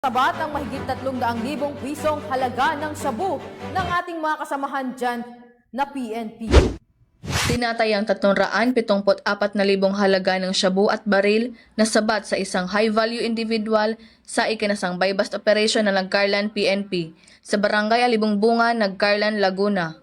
Sabat ang mahigit 300,000 pisong halaga ng shabu ng ating mga kasamahan dyan na PNP. Tinatayang 374,000 halaga ng shabu at baril na sabat sa isang high-value individual sa ikinasang buy-bust operation ng Nagcarlan PNP sa barangay Alibong Bunga, Nagcarlan, Laguna.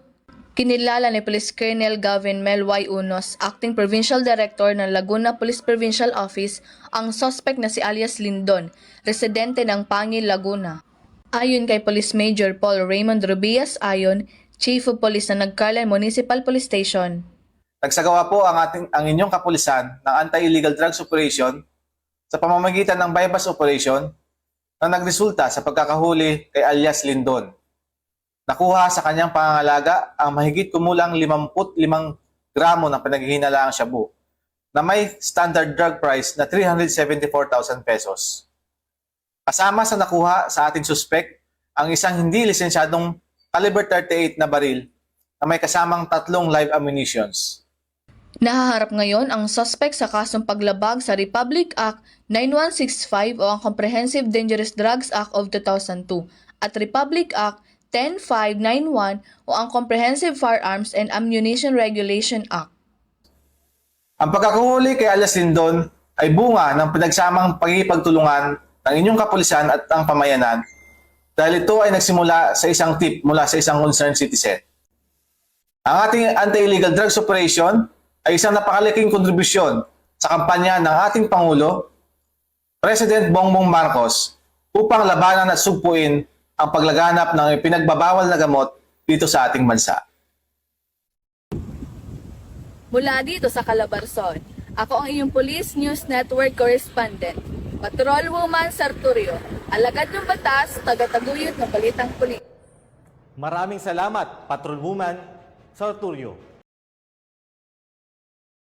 Kinilala ni Police Colonel Gavin Melway Unos, Acting Provincial Director ng Laguna Police Provincial Office, ang suspect na si alias Lindon, residente ng Pangil, Laguna. Ayon kay Police Major Paul Raymond Rubias Ayon, Chief of Police ng Nagcarlan Municipal Police Station. Nagsagawa po ang ating ang inyong kapulisan ng anti-illegal drugs operation sa pamamagitan ng bypass operation na nagresulta sa pagkakahuli kay alias Lindon. Nakuha sa kanyang pangangalaga ang mahigit kumulang 55 gramo ng pinaghihinalaang shabu na may standard drug price na 374,000 pesos. Kasama sa nakuha sa ating suspect ang isang hindi lisensyadong caliber 38 na baril na may kasamang tatlong live ammunitions. Nahaharap ngayon ang suspect sa kasong paglabag sa Republic Act 9165 o ang Comprehensive Dangerous Drugs Act of 2002 at Republic Act 10591 o ang Comprehensive Firearms and Ammunition Regulation Act. Ang pagkakahuli kay alias Lindon ay bunga ng pinagsamang pagkikipagtulungan ng inyong kapulisan at ang pamayanan dahil ito ay nagsimula sa isang tip mula sa isang concerned citizen. Ang ating anti-illegal drugs operation ay isang napakalaking kontribusyon sa kampanya ng ating Pangulo, President Bongbong Marcos, upang labanan at sugpuin ang paglaganap ng pinagbabawal na gamot dito sa ating bansa. Mula dito sa Calabarzon, ako ang iyong Police News Network correspondent, Patrol Woman Sarturio, alagad ng batas, tagataguyod ng balitang pulis. Maraming salamat, Patrolwoman Sarturio.